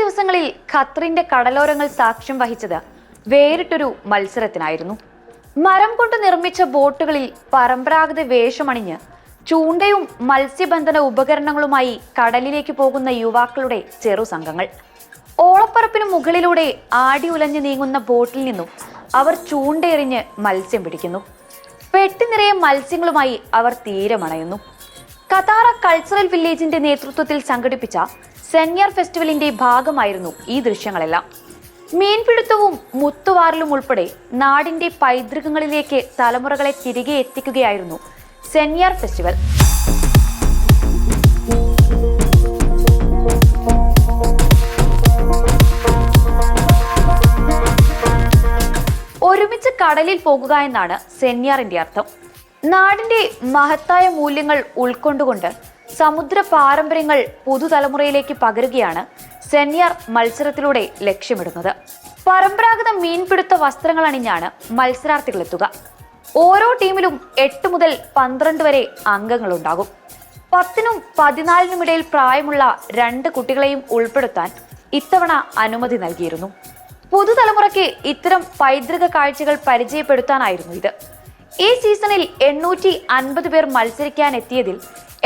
ദിവസങ്ങളിൽ ഖത്തറിന്റെ കടലോരങ്ങൾ സാക്ഷ്യം വഹിച്ചത് വേറിട്ടൊരു മത്സരത്തിനായിരുന്നു. മരം കൊണ്ട് നിർമ്മിച്ച ബോട്ടുകളിൽ പരമ്പരാഗത വേഷമണിഞ്ഞ് ചൂണ്ടയും മത്സ്യബന്ധന ഉപകരണങ്ങളുമായി കടലിലേക്ക് പോകുന്ന യുവാക്കളുടെ ചെറു സംഘങ്ങൾ. ഓളപ്പറപ്പിന് മുകളിലൂടെ ആടി ഉലഞ്ഞു നീങ്ങുന്ന ബോട്ടിൽ നിന്നും അവർ ചൂണ്ടയെറിഞ്ഞ് മത്സ്യം പിടിക്കുന്നു. പെട്ടി നിറയെ മത്സ്യങ്ങളുമായി അവർ തീരമണയുന്നു കതാറ കൾച്ചറൽ വില്ലേജിന്റെ നേതൃത്വത്തിൽ സംഘടിപ്പിച്ച സെന്യാർ ഫെസ്റ്റിവലിന്റെ ഭാഗമായിരുന്നു ഈ ദൃശ്യങ്ങളെല്ലാം. മീൻപിടുത്തവും മുത്തുവാറലും ഉൾപ്പെടെ നാടിന്റെ പൈതൃകങ്ങളിലേക്ക് തലമുറകളെ തിരികെ എത്തിക്കുകയായിരുന്നു സെന്യാർ ഫെസ്റ്റിവൽ ഒരുമിച്ച് കടലിൽ പോകുക എന്നാണ് സെന്യാറിന്റെ അർത്ഥം. നാടിന്റെ മഹത്തായ മൂല്യങ്ങൾ ഉൾക്കൊണ്ടുകൊണ്ട് സമുദ്ര പാരമ്പര്യങ്ങൾ പുതുതലമുറയിലേക്ക് പകരുകയാണ് സെന്യാർ മത്സരത്തിലൂടെ ലക്ഷ്യമിടുന്നത്. പരമ്പരാഗത മീൻപിടുത്ത വസ്ത്രങ്ങൾ അണിഞ്ഞാണ് മത്സരാർത്ഥികൾ എത്തുക ഓരോ ടീമിലും എട്ട് മുതൽ പന്ത്രണ്ട് വരെ അംഗങ്ങൾ അംഗങ്ങളുണ്ടാകും. പത്തിനും പതിനാലിനും ഇടയിൽ പ്രായമുള്ള രണ്ട് കുട്ടികളെയും ഉൾപ്പെടുത്താൻ ഇത്തവണ അനുമതി നൽകിയിരുന്നു. പുതുതലമുറയ്ക്ക് ഇത്തരം പൈതൃക കാഴ്ചകൾ പരിചയപ്പെടുത്താനായിരുന്നു ഇത്. ഈ സീസണിൽ എണ്ണൂറ്റി അൻപത് പേർ മത്സരിക്കാൻ എത്തിയതിൽ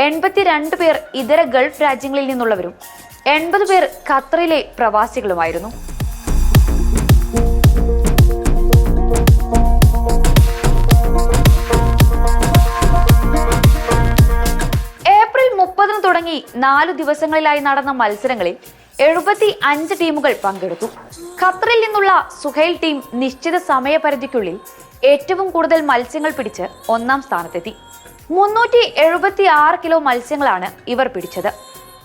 എൺപത്തിരണ്ട് പേർ ഇതര ഗൾഫ് രാജ്യങ്ങളിൽ നിന്നുള്ളവരും എൺപത് പേർ ഖത്തറിലെ പ്രവാസികളുമായിരുന്നു. ഏപ്രിൽ മുപ്പതിന് തുടങ്ങി നാലു ദിവസങ്ങളിലായി നടന്ന മത്സരങ്ങളിൽ എഴുപത്തി അഞ്ച് ടീമുകൾ പങ്കെടുത്തു. ഖത്തറിൽ നിന്നുള്ള സുഹൈൽ ടീം നിശ്ചിത സമയപരിധിക്കുള്ളിൽ ഏറ്റവും കൂടുതൽ മത്സ്യങ്ങൾ പിടിച്ച് ഒന്നാം സ്ഥാനത്തെത്തി. മുന്നൂറ്റി എഴുപത്തി ആറ് കിലോ മത്സ്യങ്ങളാണ് ഇവർ പിടിച്ചത്.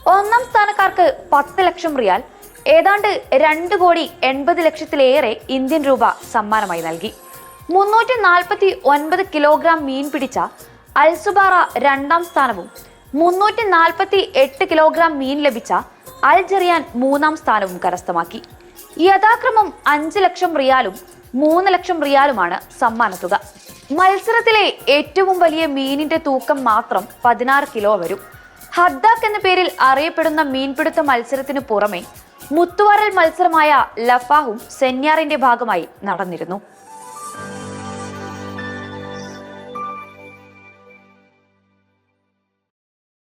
ഒന്നാം സ്ഥാനക്കാർക്ക് പത്ത് ലക്ഷം റിയാൽ ഏതാണ്ട് രണ്ട് കോടി എൺപത് ലക്ഷത്തിലേറെ ഇന്ത്യൻ രൂപ സമ്മാനമായി നൽകി. മുന്നൂറ്റി നാൽപ്പത്തി ഒൻപത് കിലോഗ്രാം മീൻ പിടിച്ച അൽസുബാറ രണ്ടാം സ്ഥാനവും മുന്നൂറ്റി നാൽപ്പത്തി എട്ട് കിലോഗ്രാം മീൻ ലഭിച്ച അൽ ജെറിയാൻ മൂന്നാം സ്ഥാനവും കരസ്ഥമാക്കി. യഥാക്രമം അഞ്ച് ലക്ഷം റിയാലും മൂന്ന് ലക്ഷം റിയാലുമാണ് സമ്മാനത്തുക മത്സരത്തിലെ ഏറ്റവും വലിയ മീനിന്റെ തൂക്കം മാത്രം പതിനാറ് കിലോ വരും. ഹദ്ദാക്ക് എന്ന പേരിൽ അറിയപ്പെടുന്ന മീൻപിടുത്ത മത്സരത്തിന് പുറമെ മുത്തുവാറൽ മത്സരമായ ലഫാഹും സെന്യാറിന്റെ ഭാഗമായി നടന്നിരുന്നു.